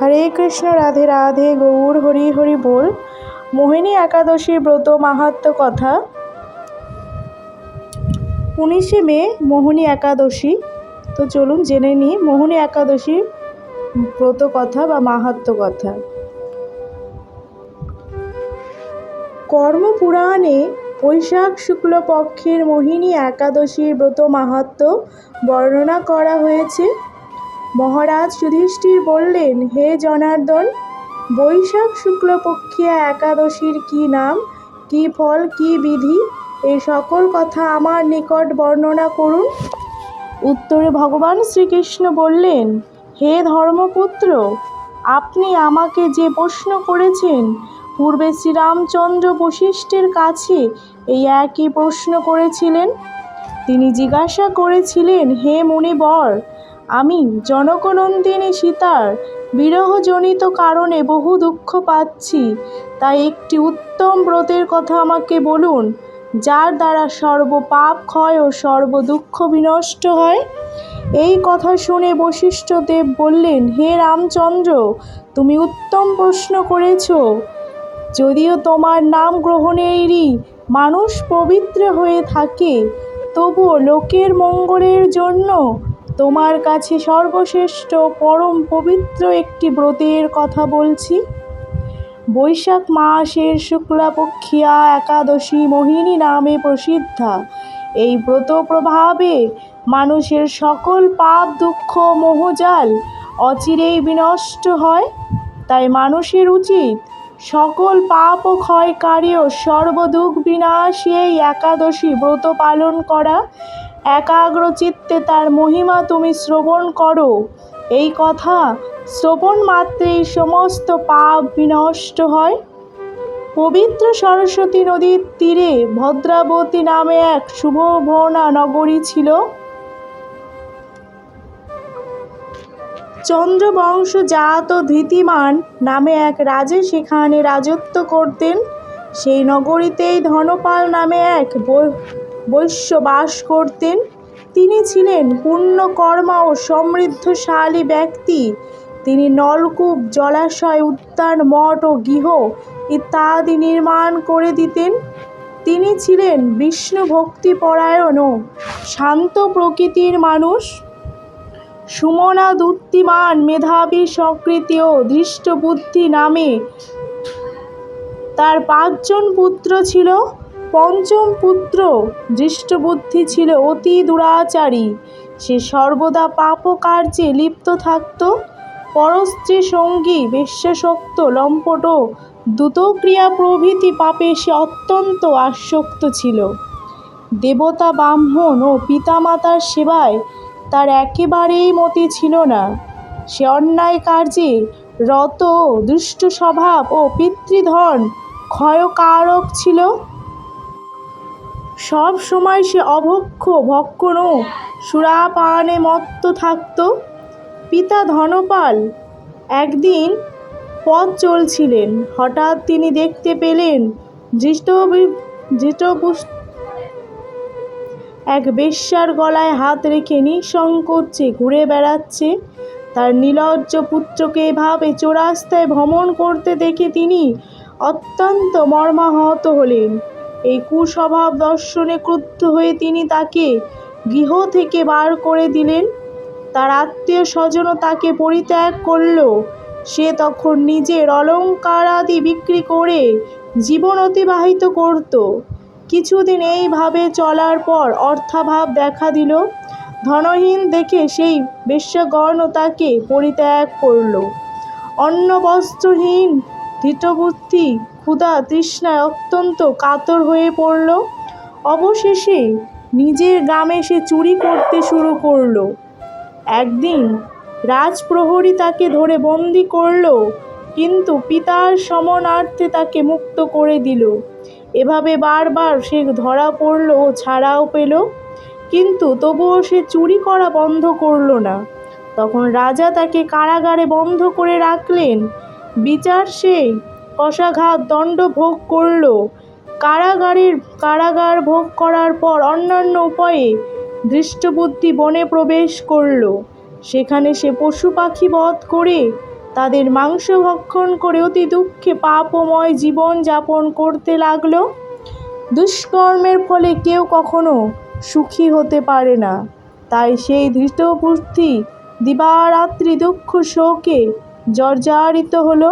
হরে কৃষ্ণ, রাধে রাধে, গৌর, হরি হরি বল। মোহিনী একাদশীর ব্রত মাহাত্ম্য কথা। উনিশে মে, মোহিনী একাদশী। তো চলুন জেনে নিই, মোহিনী একাদশীর ব্রত কথা বা মাহাত্ম্য কথা। কর্মপুরাণে বৈশাখ শুক্লপক্ষের মোহিনী একাদশীর ব্রত মাহাত্ম্য বর্ণনা করা হয়েছে। মহারাজ যুধিষ্ঠির বললেন, হে জনার্দন, বৈশাখ শুক্লপক্ষিয়া একাদশীর কি নাম, কি ফল, কি বিধি এই সকল কথা আমার নিকট বর্ণনা করুন? উত্তরে ভগবান শ্রীকৃষ্ণ বললেন, হে ধর্মপুত্র, আপনি আমাকে যে প্রশ্ন করেছেন, পূর্বে শ্রীরামচন্দ্র বশিষ্ঠের কাছে এই একই প্রশ্ন করেছিলেন। তিনি জিজ্ঞাসা করেছিলেন, হে মুনিবর আমি জনকনন্দিনী সীতার বিরহজনিত কারণে বহু দুঃখ পাচ্ছি। তাই একটি উত্তম ব্রতের কথা আমাকে বলুন, যার দ্বারা সর্ব পাপ ক্ষয় ও সর্ব দুঃখ বিনষ্ট হয়? এই কথা শুনে বশিষ্ঠদেব বললেন, হে রামচন্দ্র, তুমি উত্তম প্রশ্ন করেছ। যদিও তোমার নাম গ্রহণেরই মানুষ পবিত্র হয়ে থাকে, তবুও লোকের মঙ্গলের জন্য তোমার কাছে সর্বশ্রেষ্ঠ পরম পবিত্র একটি ব্রতের কথা বলছি। বৈশাখ মাসের শুক্লাপক্ষিয়া একাদশী মোহিনী নামে প্রসিদ্ধা। এই ব্রত প্রভাবে মানুষের সকল পাপ, দুঃখ মোহজাল অচিরেই বিনষ্ট হয়। তাই মানুষের উচিত সকল পাপ ও ক্ষয়কারী ও সর্বদুঃখ বিনাশী এই একাদশী ব্রত পালন করা। একাগ্র চিত্তে তার মহিমা তুমি শ্রবণ করো। এই কথা শ্রবণ মাত্রেই সমস্ত পাপ বিনষ্ট হয়। পবিত্র সরস্বতী নদীর তীরে ভদ্রাবতী নামে এক শুভভনা নগরী ছিল। চন্দ্রবংশজাত ধৃতিমান নামে এক রাজা সেখানে রাজত্ব করতেন। সেই নগরীতেই ধনপাল নামে এক বৈশ্য বাস করতেন। তিনি ছিলেন পুণ্যকর্মা ও সমৃদ্ধশালী ব্যক্তি। তিনি নলকূপ, জলাশয় উদ্যান মঠ ও গৃহ ইত্যাদি নির্মাণ করে দিতেন। তিনি ছিলেন বিষ্ণু ভক্তিপরায়ণ ও শান্ত প্রকৃতির মানুষ। সুমনা দুত্তিমান মেধাবী সকৃতি ও দৃষ্টবুদ্ধি নামে তার পাঁচজন পুত্র ছিল। পঞ্চম পুত্র দৃষ্টবুদ্ধি ছিল অতি দুরাচারী। সে সর্বদা পাপ কার্যে লিপ্ত থাকত। পরস্ত্রী সঙ্গী বেশ্যাসক্ত, লম্পট দ্রুতক্রিয়া প্রভৃতি পাপে সে অত্যন্ত আসক্ত ছিল। দেবতা ব্রাহ্মণ ও পিতামাতার সেবায় তার একেবারেই মতি ছিল না। সে অন্যায় কার্যে রত দুষ্ট স্বভাব ও পিতৃধন ক্ষয়কারক ছিল। সব সময় সে অভক্ষ ভক্ষণ সুরাপানে মত্ত থাকত। পিতা ধনপাল একদিন পথ চলছিলেন। হঠাৎ তিনি দেখতে পেলেন দৃষ্ট এক বেশ্যার গলায় হাত রেখে নিঃসংকোচে ঘুরে বেড়াচ্ছে। তার নীলজ্জ পুত্রকে এভাবে চোরাস্তায় ভ্রমণ করতে দেখে তিনি অত্যন্ত মর্মাহত হলেন। এই কুস্বভাব দর্শনে ক্রুদ্ধ হয়ে তিনি তাকে গৃহ থেকে বার করে দিলেন। তার আত্মীয় স্বজনও তাকে পরিত্যাগ করল। সে তখন নিজের অলঙ্কারাদি বিক্রি করে জীবন অতিবাহিত করত। কিছুদিন এইভাবে চলার পর অর্থাভাব দেখা দিল। ধনহীন দেখে সেই বেশ্যাগণও তাকে পরিত্যাগ করল। অন্ন বস্ত্রহীন ধৃতবুদ্ধি ক্ষুধা তৃষ্ণায় অত্যন্ত কাতর হয়ে পড়ল। অবশেষে নিজের গ্রামে সে চুরি করতে শুরু করল। একদিন রাজপ্রহরী তাকে ধরে বন্দি করল, কিন্তু পিতার সমনার্থে তাকে মুক্ত করে দিল। এভাবে বারবার সে ধরা পড়ল ও ছাড়াও পেল, কিন্তু তবুও সে চুরি করা বন্ধ করল না। তখন রাজা তাকে কারাগারে বন্ধ করে রাখলেন। বিচার সে কষাঘাত দণ্ড ভোগ করল। কারাগারের, কারাগার ভোগ করার পর অন্যান্য উপায়ে দৃষ্টবুদ্ধি বনে প্রবেশ করল। সেখানে সে পশু পাখি বধ করে তাদের মাংস ভক্ষণ করে অতি দুঃখে পাপময় জীবন যাপন করতে লাগল। দুষ্কর্মের ফলে কেউ কখনো সুখী হতে পারে না। তাই সেই ধৃতবুদ্ধি দিবারাত্রি দুঃখ শোকে জর্জারিত হলো।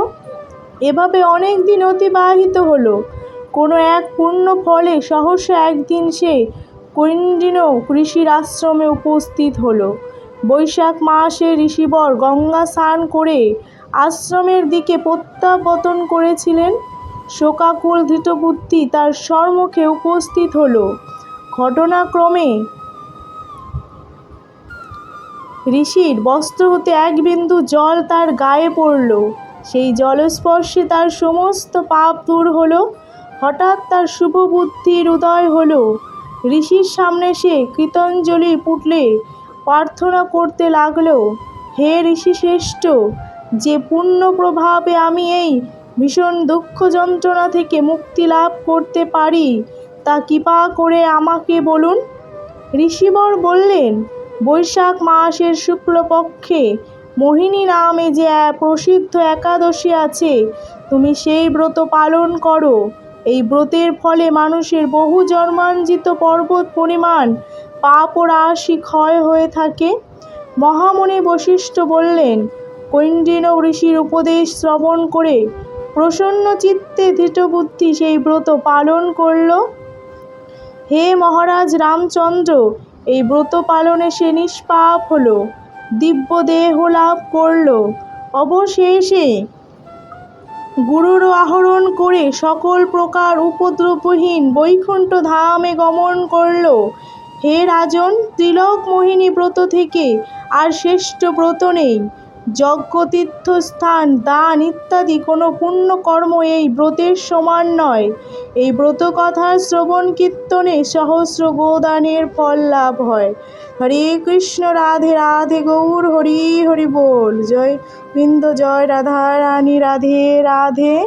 এভাবে অনেক দিন অতিবাহিত হলো। কোনো এক পূর্ণ ফলে সহসা একদিন সে কৈন্ডিন ঋষির আশ্রমে উপস্থিত হলো। বৈশাখ মাসে ঋষিবর গঙ্গা স্নান করে আশ্রমের দিকে প্রত্যাবর্তন করেছিলেন। শোকাকুল ধৃতবুদ্ধি তার সম্মুখে উপস্থিত হলো। ঘটনাক্রমে ঋষির বস্ত্র হতে এক বিন্দু জল তার গায়ে পড়ল। সেই জলস্পর্শে তার সমস্ত পাপ দূর হলো। হঠাৎ তার শুভ বুদ্ধির উদয় হলো। ঋষির সামনে সে কৃতাঞ্জলি পুটলে প্রার্থনা করতে লাগল, হে ঋষি শ্রেষ্ঠ, যে পূর্ণ প্রভাবে আমি এই ভীষণ দুঃখ যন্ত্রণা থেকে মুক্তি লাভ করতে পারি, তা কৃপা করে আমাকে বলুন। ঋষিবর বললেন, বৈশাখ মাসের শুক্লপক্ষে মোহিনী নামে যে প্রসিদ্ধ একাদশী আছে, তুমি সেই ব্রত পালন করো। এই ব্রতের ফলে মানুষের বহু জন্মাঞ্জিত পর্বত পরিমাণ পাপ ও রাশি ক্ষয় হয়ে থাকে। মহামণি বশিষ্ঠ বললেন কৈন্ডিন ঋষির উপদেশ শ্রবণ করে প্রসন্ন চিত্তে ধৃতবুদ্ধি সেই ব্রত পালন করল। হে মহারাজ রামচন্দ্র, এই ব্রত পালনে সে নিষ্পাপ হলো। দিব্য দেহ লাভ করল। অবশেষে গুরুর আহরণ করে সকল প্রকার উপদ্রবহীন বৈকুণ্ঠ ধামে গমন করল। হে রাজন তিলক মোহিনী ব্রত থেকে আর শ্রেষ্ঠ ব্রত নেই। যজ্ঞ তীর্থস্থান দান ইত্যাদি কোনো পুণ্যকর্ম এই ব্রতের সমান নয়। এই ব্রত কথার শ্রবণ কীর্তনে সহস্র গোদানের ফল লাভ হয়। হরে কৃষ্ণ, রাধে রাধে, গৌর, হরি হরি বল। জয় বৃন্দ, জয় রাধা রানী, রাধে রাধে।